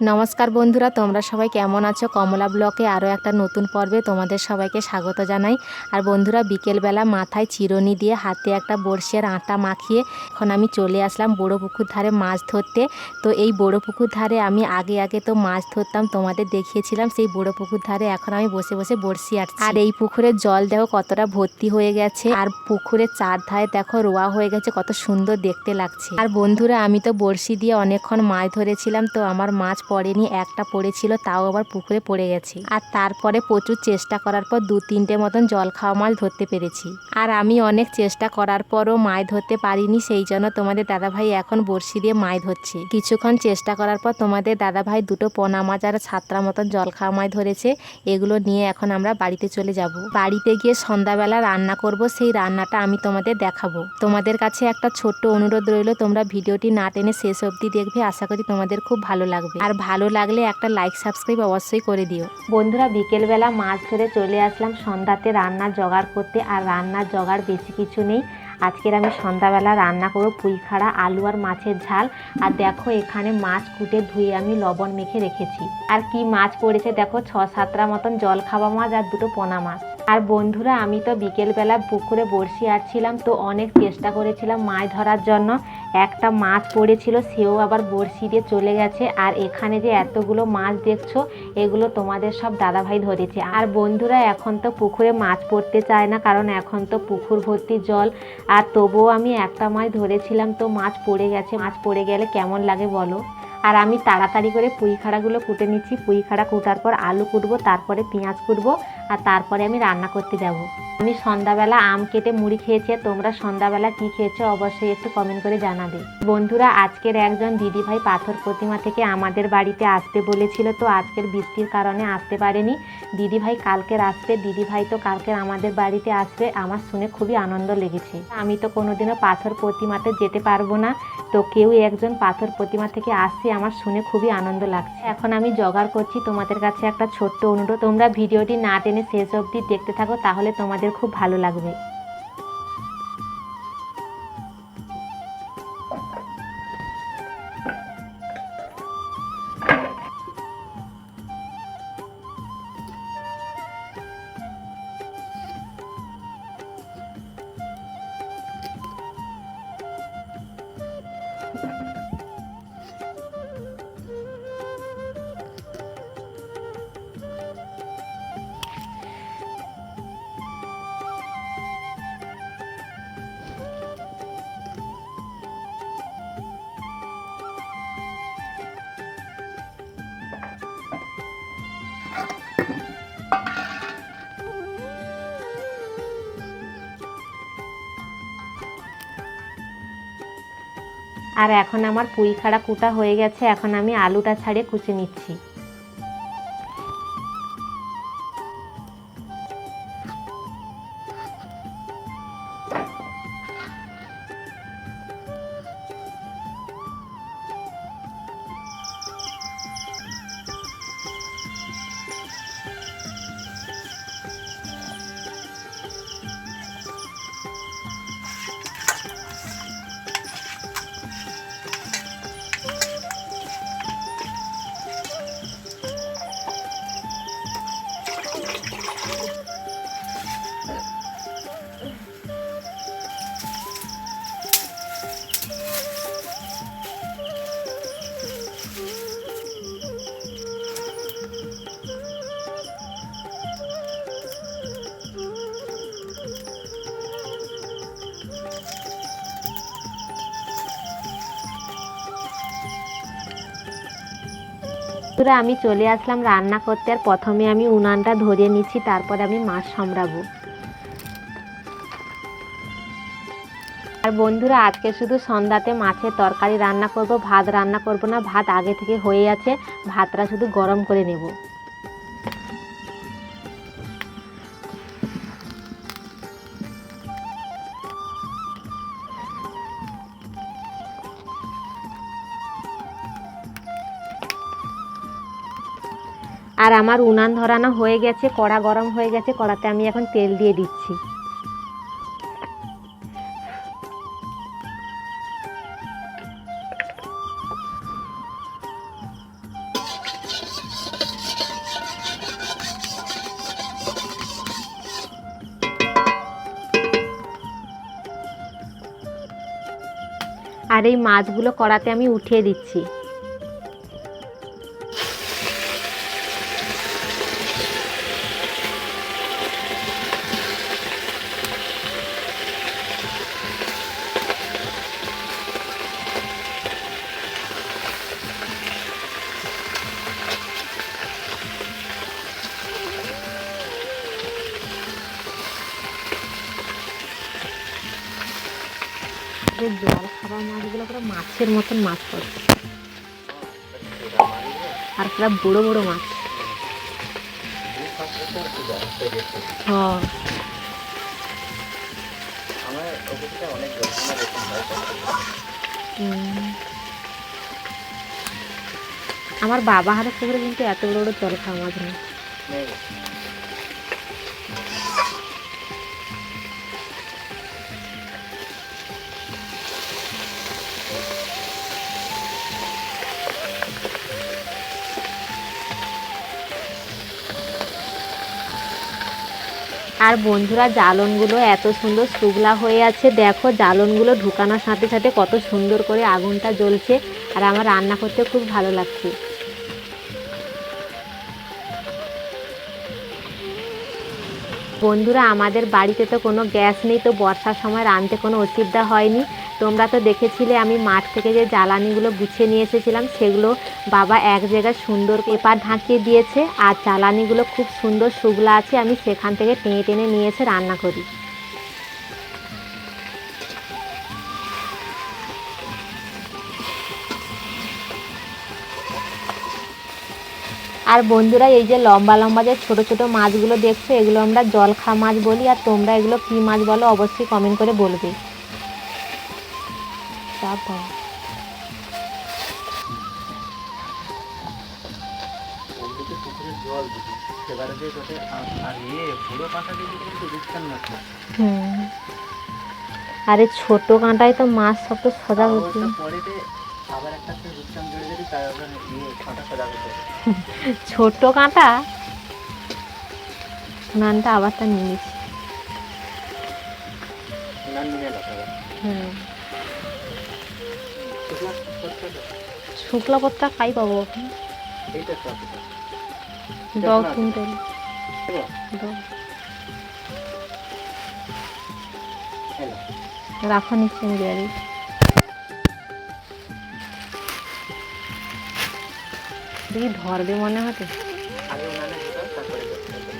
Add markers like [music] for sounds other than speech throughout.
নমস্কার বন্ধুরা, তোমরা সবাই কেমন আছো? কমলা ব্লকে আরও একটা নতুন পর্বে তোমাদের সবাইকে স্বাগত জানাই। আর বন্ধুরা, বিকেলবেলা মাথায় চিরুনি দিয়ে হাতে একটা বড়শির আটা মাখিয়ে এখন আমি চলে আসলাম বড়ো পুকুর ধারে মাছ ধরতে। তো এই বড়ো পুকুর ধারে আমি আগে আগে তো মাছ ধরতাম, তোমাদের দেখিয়েছিলাম, সেই বড়ো পুকুর ধারে এখন আমি বসে বসে বড়শি আটছি। আর এই পুকুরের জল দেখো কতটা ভর্তি হয়ে গেছে, আর পুকুরের চার ধারে দেখো রোয়া হয়ে গেছে, কত সুন্দর দেখতে লাগছে। আর বন্ধুরা, আমি তো বড়শি দিয়ে অনেকক্ষণ মাছ ধরেছিলাম, তো আমার মাছ পড়েনি, একটা পড়েছিল, তাও আবার পুকুরে পড়ে গেছে। আর তারপরে প্রচুর চেষ্টা করার পর দু তিনটে মতন জল খাওয়া মাছ ধরতে পেরেছি। আর আমি অনেক চেষ্টা করার পরও মাছ ধরতে পারিনি, সেই জন্য তোমাদের দাদাভাই এখন বড়শি দিয়ে মাছ ধরছে। কিছুক্ষণ চেষ্টা করার পর তোমাদের দাদাভাই দুটো পোনা মাছ আর সাতটা মতন জল খাওয়া মাছ ধরেছে, এগুলো নিয়ে এখন আমরা বাড়িতে চলে যাব। বাড়িতে গিয়ে সন্ধ্যাবেলা রান্না করব, সেই রান্নাটা আমি তোমাদের দেখাবো। তোমাদের কাছে একটা ছোট্ট অনুরোধ রইল, তোমরা ভিডিওটি না টেনে শেষ অবধি দেখবে, আশা করি তোমাদের খুব ভালো লাগবে। আর ভালো লাগলে একটা লাইক সাবস্ক্রাইব অবশ্যই করে দিও। বন্ধুরা, বিকেলবেলা মাছ ধরে চলে আসলাম। সন্ধ্যাতে রান্নার জোগাড় করতে আর রান্নার জোগাড় বেশি কিছু নেই। আজকের আমি সন্ধ্যাবেলা রান্না করব পুঁইখাড়া আলু আর মাছের ঝাল। আর দেখো, এখানে মাছ কুটে ধুয়ে আমি লবণ মেখে রেখেছি। আর কি মাছ পড়েছে দেখো, ছ সাতটা মতন জল খাওয়া মাছ আর দুটো পোনা মাছ। আর বন্ধুরা, আমি তো বিকেলবেলা পুকুরে বড়শি আটছিলাম, তো অনেক চেষ্টা করেছিলাম মাছ ধরার জন্য। একটা মাছ পড়েছিল, সেও আবার বড়শি দিয়ে চলে গেছে। আর এখানে যে এতগুলো মাছ দেখছ, এগুলো তোমাদের সব দাদাভাই ধরেছে। আর বন্ধুরা, এখন তো পুকুরে মাছ পড়তে চায় না, কারণ এখন তো পুকুর ভর্তি জল। আর তবুও আমি একটা মাছ ধরেছিলাম, তো মাছ পড়ে গেছে। মাছ পড়ে গেলে কেমন লাগে বলো? আর আমি তাড়াতাড়ি করে পুঁই খাড়াগুলো কুটে নিচ্ছি। পুঁই খাড়া কুটার পর আলু কুটবো, তারপরে পেঁয়াজ কুটবো আর তারপরে আমি রান্না করতে যাব। আমি সন্ধ্যাবেলা আম কেটে মুড়ি খেয়েছি তোমরা সন্ধ্যাবেলা কি খেয়েছো অবশ্যই একটু কমেন্ট করে জানাবে। বন্ধুরা, আজকের একজন দিদিভাই পাথর প্রতিমা থেকে আমাদের বাড়িতে আসতে বলেছিল তো আজকের বৃষ্টির কারণে আসতে পারেনি। দিদিভাই কালকের আসবে, দিদিভাই তো কালকের আমাদের বাড়িতে আসবে। আমার শুনে খুবই আনন্দ লেগেছে। আমি তো কোনোদিনও পাথর প্রতিমাতে যেতে পারব না। তো কেউ একজন পাথর প্রতিমা থেকে আসছে, আমার শুনে খুবই আনন্দ লাগছে। এখন আমি জোগাড় করছি তোমাদের কাছে একটা ছোট্ট অনুরোধ। তোমরা ভিডিওটি না টেনে শেষ অবধি দেখতে থাকো, তাহলে তোমাদের খুব ভালো লাগবে। আর এখন আমার পুঁই খাড়া কুটা হয়ে গেছে এখন আমি আলুটা ছাড়িয়ে কুচে নিচ্ছি। বন্ধুরা, আমি চলে আসলাম রান্না করতে আর প্রথমে আমি উনানটা ধরে নিচ্ছি, তারপর আমি মাছ সামড়াবো। আর বন্ধুরা, আজকে শুধু সন্ধ্যাতে মাছের তরকারি রান্না করব, ভাত রান্না করব না, ভাত আগে থেকে হয়ে আছে, ভাতটা শুধু গরম করে নেব। আর আমার উনান ধরানো হয়ে গেছে, কড়া গরম হয়ে গেছে, কড়াতে আমি এখন তেল দিয়ে দিচ্ছি। আর এই মাছগুলো কড়াতে আমি উঠিয়ে দিচ্ছি। যে জল, খাবার মাছগুলো পুরো মাছের মতন মাছ পড়ছে আর পুরো বড় বড় মাছ। হ্যাঁ। আমার বাবা হারে পুকুরে কিন্তু এত বড় বড় জল খাওয়া মাছ নেই। আর বন্ধুরা, জ্বালনগুলো এত সুন্দর শুগলা হয়ে আছে। দেখো, জ্বালনগুলো ঢুকানোর সাথে সাথে কত সুন্দর করে আগুনটা জ্বলছে। আর আমার রান্না করতে খুব ভালো লাগছে। বন্ধুরা, আমাদের বাড়িতে তো কোনো গ্যাস নেই, তো বর্ষার সময় রাঁধতে কোনো অসুবিধা হয়নি। তোমরা তো দেখেছিলে, আমি মাঠ থেকে যে জ্বালানিগুলো গুছিয়ে নিয়ে এসেছিলাম, সেগুলো বাবা এক জায়গায় সুন্দর পেপার ঢাকিয়ে দিয়েছে, আর জ্বালানিগুলো খুব সুন্দর শুগলা আছে, আমি সেখান থেকে টেনে টেনে নিয়ে এসে রান্না করি। আর বন্ধুরা এই যে লম্বা লম্বা যে ছোট ছোট মাছগুলো দেখছ এগুলো আমরা জলখা মাছ বলি আর তোমরা এগুলো কী মাছ বলো অবশ্যই কমেন্ট করে বলবে। তারপর। আরে ছোট কাঁটায় তো মাছ সব তো সোজা হচ্ছে। আবার আবার ইয়ে [laughs] কাঁটা? নানটা নিয়ে নিচ্ছি। না নিয়ে হবে। শুক্লা পত্তা খাই পাবো। তো। দাও কুইন্টাল? রাখো নিচ্ছি আমি দিয়ে করে দাও, তারপরে দিবি।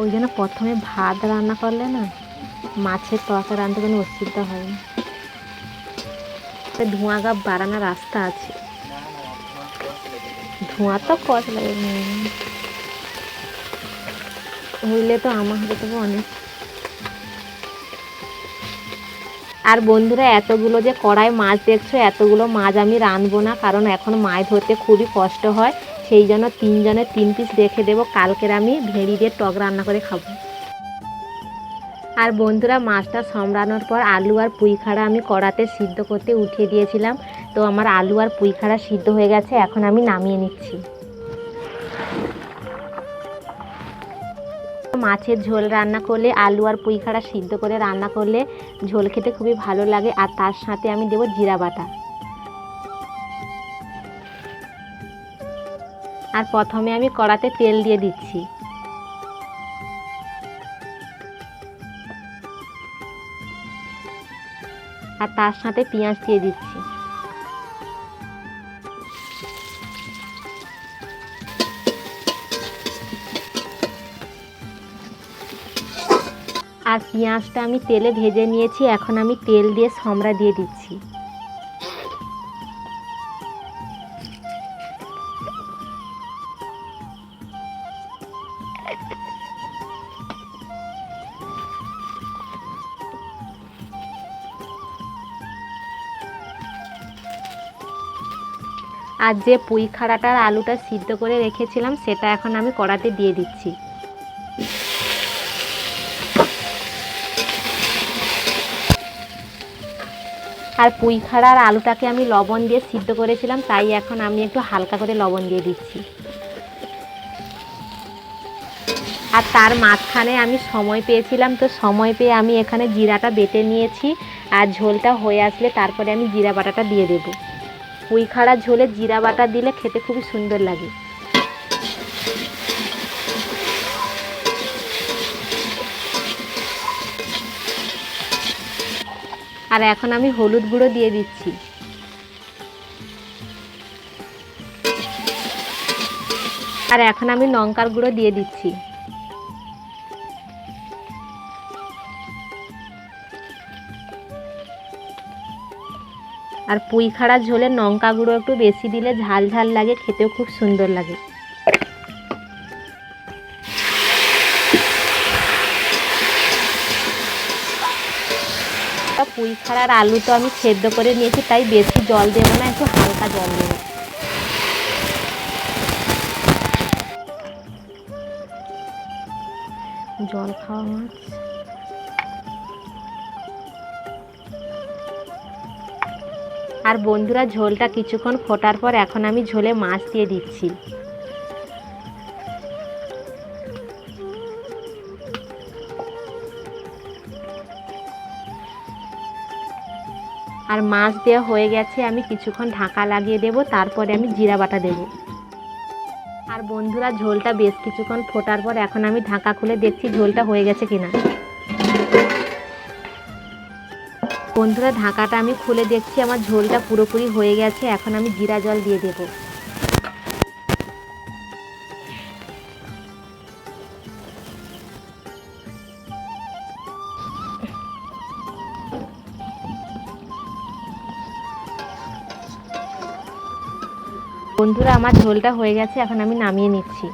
ওই জন্য প্রথমে ভাত রান্না করলে না মাছের তরকা রান্নাতে কোনো অসুবিধা হয় না ধোঁয়া গা বাড়ানোর রাস্তা আছে। ধোঁয়া তো কত লাগে। হইলে তো আমার হাতে তবে অনেক। আর বন্ধুরা, এতগুলো যে কড়াই মাছ দেখছ, এতগুলো মাছ আমি রাঁধবো না, কারণ এখন মাছ ধরতে খুবই কষ্ট হয়। সেই জন্য তিনজনের তিন পিস রেখে দেবো, কালকের আমি ভেড়ি দিয়ে টক রান্না করে খাব। আর বন্ধুরা, মাছটা সম্রানোর পর আলু আর পুঁই খাড়া আমি কড়াতে সিদ্ধ করতে উঠিয়ে দিয়েছিলাম। তো আমার আলু আর পুঁই খাড়া সিদ্ধ হয়ে গেছে, এখন আমি নামিয়ে নিচ্ছি। মাছের ঝোল রান্না করলে, আলু আর পুঁই খাড়া সিদ্ধ করে রান্না করলে ঝোল খেতে খুবই ভালো লাগে। আর তার সাথে আমি দেবো জিরা বাটা। আর প্রথমে আমি কড়াতে তেল দিয়ে দিচ্ছি। আর তার সাথে পেঁয়াজ দিয়ে দিচ্ছি। আর পেঁয়াজটা আমি তেলে ভেজে নিয়েছি, এখন আমি তেল দিয়ে সমরা দিয়ে দিচ্ছি। আর যে পুঁই খাড়াটার আলুটা সিদ্ধ করে রেখেছিলাম, সেটা এখন আমি কড়াতে দিয়ে দিচ্ছি। আর পুঁই খাড়া আর আলুটাকে আমি লবণ দিয়ে সিদ্ধ করেছিলাম, তাই এখন আমি একটু হালকা করে লবণ দিয়ে দিচ্ছি। আর তার মাঝখানে আমি সময় পেয়েছিলাম, তো সময় পেয়ে আমি এখানে জিরাটা বেটে নিয়েছি, আর ঝোলটা হয়ে আসলে তারপরে আমি জিরা বাটাটা দিয়ে দেবো। পুঁই খাড়া ঝোলে জিরা বাটা দিলে খেতে খুবই সুন্দর লাগে। আর এখন আমি হলুদ গুঁড়ো দিয়ে দিচ্ছি। আর এখন আমি লঙ্কার গুঁড়ো দিয়ে দিচ্ছি। আর পুঁই খাড়া ঝোলে লঙ্কা গুঁড়ো একটু বেশি দিলে ঝাল ঝাল লাগে, খেতেও খুব সুন্দর লাগে। পুঁই খাড়ার আলু তো আমি সেদ্ধ করে নিয়েছি, তাই বেশি জল দেবো না, একটু হালকা জল দেবো। জল খাওয়া মাছ আর বন্ধুরা, ঝোলটা কিছুক্ষণ ফোটার পর এখন আমি ঝোলে মাছ দিয়ে দিচ্ছি। আর মাছ দেওয়া হয়ে গেছে, আমি কিছুক্ষণ ঢাকা লাগিয়ে দেব, তারপরে আমি জিরা বাটা দেব। আর বন্ধুরা, ঝোলটা বেশ কিছুক্ষণ ফোটার পর এখন আমি ঢাকা খুলে দেখছি ঝোলটা হয়ে গেছে কিনা। বন্ধুরা, ঢাকাটা আমি খুলে দেখছি, আমার ঝোলটা পুরোপুরি হয়ে গেছে, এখন আমি জিরা জল দিয়ে দেবো। বন্ধুরা, আমার ঝোলটা হয়ে গেছে, এখন আমি নামিয়ে নিচ্ছি।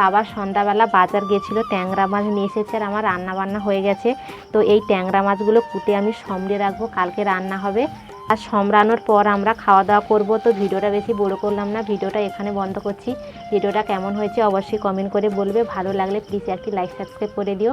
বাবা সন্ধ্যাবেলা বাজার গেছিল, ট্যাংরা মাছ নিয়ে এসেছে আর আমার রান্না বান্না হয়ে গেছে। তো এই ট্যাংরা মাছগুলো কুটে আমি সমড়ে রাখব, কালকে রান্না হবে। আর সমরানোর পর আমরা খাওয়া দাওয়া করব, তো ভিডিওটা বেশি বড় করলাম না, ভিডিওটা এখানে বন্ধ করছি। ভিডিওটা কেমন হয়েছে অবশ্যই কমেন্ট করে বলবে, ভালো লাগলে প্লিজ একটি লাইক সাবস্ক্রাইব করে দিও।